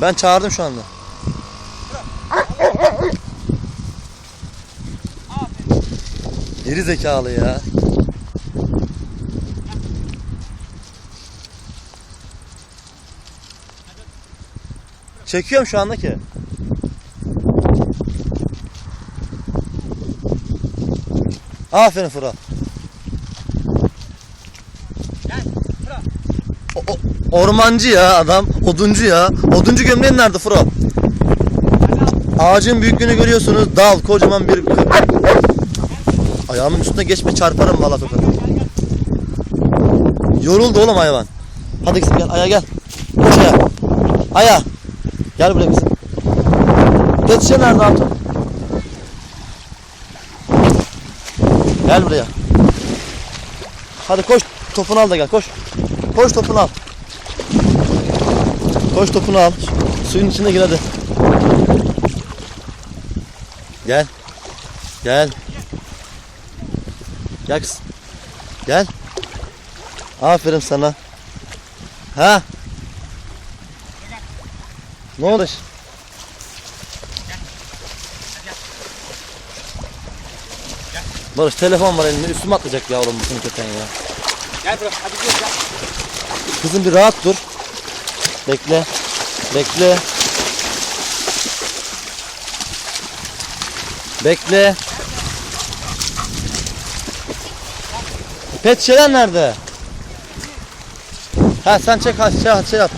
Ben çağırdım şu anda. Geri zekalı ya. Çekiyorum şu anda ki. Aferin Fırat. Gel. Fırat. O- ormancı ya adam. Oduncu ya. Oduncu gömleğin nerede al. Ağacın büyüklüğünü görüyorsunuz. Dal kocaman bir... Ayağımın üstüne geçme çarparım valla tokadı. Yoruldu oğlum hayvan. Hadi kızım gel aya gel. Koş aya. Aya. Gel buraya kızım. Geçişe nerede Hatun? Gel buraya. Hadi koş topunu al da gel koş. Koş topunu al. Koş topunu al. Suyun içine gir hadi. Gel. Gel. Gel kız. Gel. Aferin sana. Ha? Ne oldu? Barış telefon var elinde üstüme atlayacak yavrum bütün köten ya. Gel Fırat. Hadi gidiyoruz gel. Kızım bir rahat dur. Bekle. Bekle. Bekle. Pet şişeler nerede? Ha sen çek ha şey, şey yap.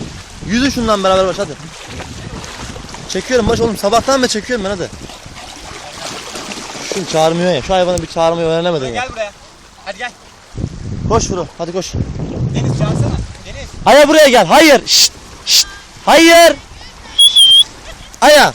Yüzün şundan beraber baş hadi. Çekiyorum baş oğlum sabahtan beri çekiyorum ben hadi. Şunu çağırmıyor ya. Şu hayvanı bir çağırmayı öğrenemedin ya. Gel buraya. Hadi gel. Koş Furu hadi koş. Deniz çağırsana. Deniz. Aya buraya gel. Hayır. Şşt, şşt. Hayır. Aya.